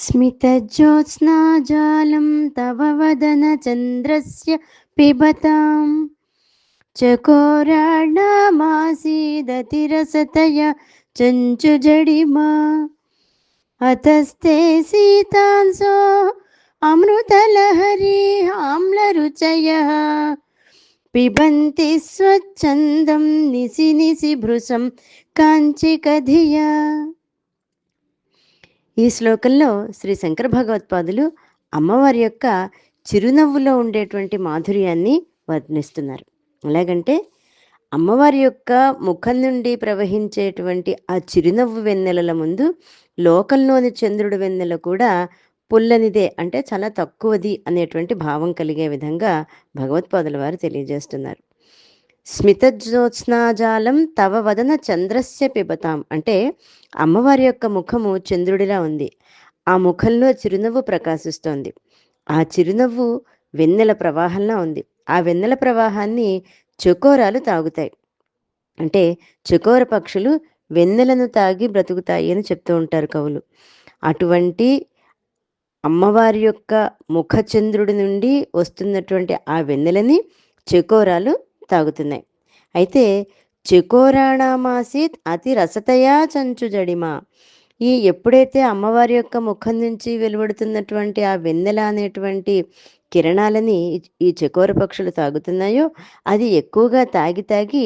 स्मितज्योत्स्नाजालं तव वदनचन्द्रस्य पिबताम् चकोराणामासीदतिरसतया चञ्चुजडिमा अतस्ते सीतांसो अमृतलहरी आम्लरुचयः पिबन्ति स्वच्छन्दं निसि निसि भृशं काञ्चिकधिया ఈ శ్లోకంలో శ్రీ శంకర భగవత్పాదులు అమ్మవారి యొక్క చిరునవ్వులో ఉండేటువంటి మాధుర్యాన్ని వర్ణిస్తున్నారు. ఎలాగంటే అమ్మవారి యొక్క ముఖం నుండి ప్రవహించేటువంటి ఆ చిరునవ్వు వెన్నెలల ముందు లోకంలోని చంద్రుడు వెన్నెల కూడా పుల్లనిదే అంటే చాలా తక్కువది అనేటువంటి భావం కలిగే విధంగా భగవత్పాదుల వారు తెలియజేస్తున్నారు. స్మితజ్యోత్స్నాజాలం తవ వదన చంద్రస్య పిబతాం. అంటే అమ్మవారి యొక్క ముఖము చంద్రుడిలా ఉంది. ఆ ముఖంలో చిరునవ్వు ప్రకాశిస్తోంది. ఆ చిరునవ్వు వెన్నెల ప్రవాహంలా ఉంది. ఆ వెన్నెల ప్రవాహాన్ని చకోరాలు తాగుతాయి. అంటే చకోర పక్షులు వెన్నెలను తాగి బ్రతుకుతాయి అని చెప్తూ ఉంటారు కవులు. అటువంటి అమ్మవారి యొక్క ముఖచంద్రుడి నుండి వస్తున్నటువంటి ఆ వెన్నెలని చకోరాలు తాగుతున్నాయి. అయితే చకోరాణామాసీత్ అతి రసతయా చంచు జడిమా. ఈ ఎప్పుడైతే అమ్మవారి యొక్క ముఖం నుంచి వెలువడుతున్నటువంటి ఆ వెన్నెల అనేటువంటి కిరణాలని ఈ చకోర పక్షులు తాగుతున్నాయో అది ఎక్కువగా తాగి తాగి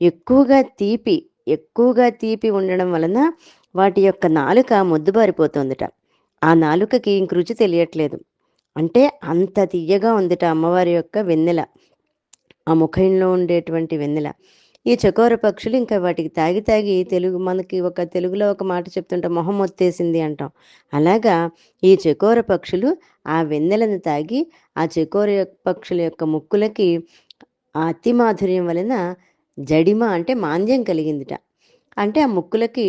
ఎక్కువగా తీపి ఎక్కువగా తీపి ఉండడం వలన వాటి యొక్క నాలుక మొద్దుబారిపోతుందిట. ఆ నాలుకకి ఇంక రుచి తెలియట్లేదు. అంటే అంత తీయగా ఉందిట అమ్మవారి యొక్క వెన్నెల. ఆ ముఖంలో ఉండేటువంటి వెన్నెల. ఈ చకోర పక్షులు ఇంకా వాటికి తాగి తాగి తెలుగు మనకి ఒక తెలుగులో ఒక మాట చెప్తుంటే మొహం ఒత్తేసింది అంటాం. అలాగా ఈ చకోర పక్షులు ఆ వెన్నెలను తాగి ఆ చకోర పక్షుల యొక్క ముక్కులకి ఆ అతి మాధుర్యం వలన జడిమ అంటే మాంద్యం కలిగిందిట. అంటే ఆ ముక్కులకి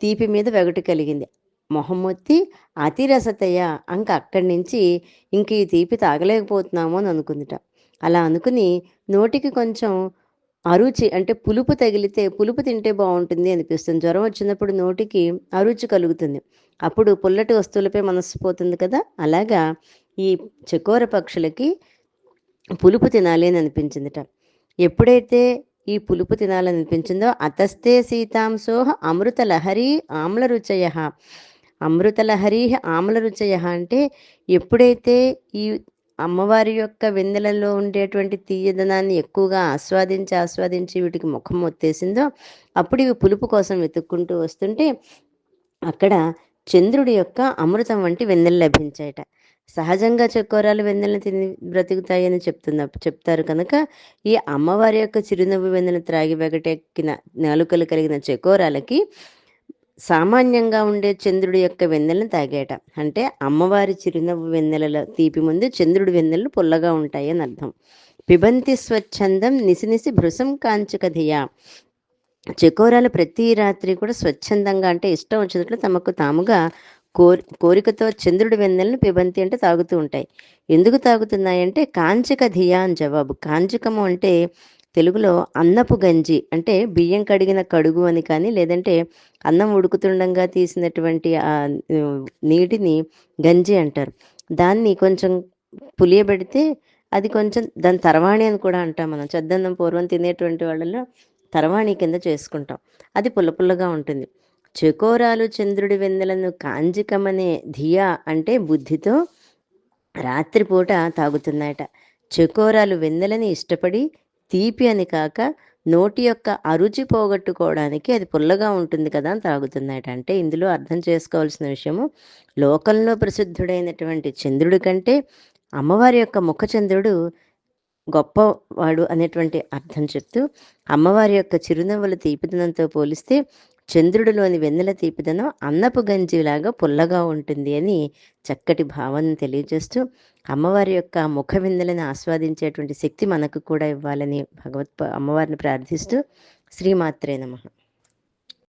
తీపి మీద వెగటు కలిగింది. మొహమ్మొత్తి అతిరసతయ అంక అక్కడి నుంచి ఇంక ఈ తీపి తాగలేకపోతున్నాము అని అనుకుందిట. అలా అనుకుని నోటికి కొంచెం అరుచి అంటే పులుపు తగిలితే పులుపు తింటే బాగుంటుంది అనిపిస్తుంది. జ్వరం వచ్చినప్పుడు నోటికి అరుచి కలుగుతుంది. అప్పుడు పుల్లటి వస్తువులపై మనస్సు పోతుంది కదా? అలాగా ఈ చకోర పక్షులకి పులుపు తినాలి అని అనిపించిందిట. ఎప్పుడైతే ఈ పులుపు తినాలని అనిపించిందో అతస్తే సీతాంశోహ అమృత లహరి ఆమ్ల రుచయ అమృతలహరి ఆమ్ల రుచయ అంటే ఎప్పుడైతే ఈ అమ్మవారి యొక్క వెన్నెలలో ఉండేటువంటి తీయదనాన్ని ఎక్కువగా ఆస్వాదించి ఆస్వాదించి వీటికి ముఖం ఒత్తేసిందో అప్పుడు ఇవి పులుపు కోసం వెతుక్కుంటూ వస్తుంటే అక్కడ చంద్రుడి యొక్క అమృతం వంటి వెన్నెలు లభించాయట. సహజంగా చకోరాలు వెన్నెలను తిని బ్రతుకుతాయని చెప్తున్న చెప్తారు కనుక ఈ అమ్మవారి యొక్క చిరునవ్వు వెన్నెలు త్రాగి వెగటెక్కిన నాలుకలు కలిగిన చకోరాలకి సామాన్యంగా ఉండే చంద్రుడి యొక్క వెన్నెలను తాగేట. అంటే అమ్మవారి చిరునవ్వు వెన్నెలల తీపి ముందు చంద్రుడి వెన్నెలు పుల్లగా ఉంటాయి అని అర్థం. పిబంతి స్వచ్ఛందం నిసినిసి భృసం కాంచకధియా చకోరాలు ప్రతి రాత్రి కూడా స్వచ్ఛందంగా అంటే ఇష్టం వచ్చినట్లు తమకు తాముగా కోరి కోరికతో చంద్రుడి వెన్నెలను పిబంతి అంటే తాగుతూ ఉంటాయి. ఎందుకు తాగుతున్నాయంటే కాంచక ధియా అని జవాబు. కాంచకము అంటే తెలుగులో అన్నపు గంజి అంటే బియ్యం కడిగిన కడుగు అని కానీ లేదంటే అన్నం ఉడుకుతుండగా తీసినటువంటి ఆ నీటిని గంజి అంటారు. దాన్ని కొంచెం పులియబెడితే అది కొంచెం దాని తర్వాణి అని కూడా అంటాం మనం. చెద్దన్నం పూర్వం తినేటువంటి వాళ్ళలో తర్వాణి కింద చేసుకుంటాం. అది పుల్ల పుల్లగా ఉంటుంది. చకోరాలు చంద్రుడి వెన్నెలను కాంజికమనే ధియా అంటే బుద్ధితో రాత్రిపూట తాగుతున్నాయట. చకోరాలు వెన్నెలని ఇష్టపడి తీపి అని కాక నోటి యొక్క అరుచి పోగొట్టుకోవడానికి అది పుల్లగా ఉంటుంది కదా అని తాగుతున్నాయట. అంటే ఇందులో అర్థం చేసుకోవాల్సిన విషయము లోకంలో ప్రసిద్ధుడైనటువంటి చంద్రుడి కంటే అమ్మవారి యొక్క ముఖచంద్రుడు గొప్పవాడు అనేటువంటి అర్థం చెప్తూ అమ్మవారి యొక్క చిరునవ్వుల తీపిదనంతో పోలిస్తే చంద్రుడిలోని వెన్నెల తీపిదనం అన్నపు గంజిలాగా పుల్లగా ఉంటుంది అని చక్కటి భావనను తెలియజేస్తూ అమ్మవారి యొక్క ముఖ వెన్నెలను ఆస్వాదించేటువంటి శక్తి మనకు కూడా ఇవ్వాలని భగవత్ అమ్మవారిని ప్రార్థిస్తూ శ్రీమాత్రే నమః.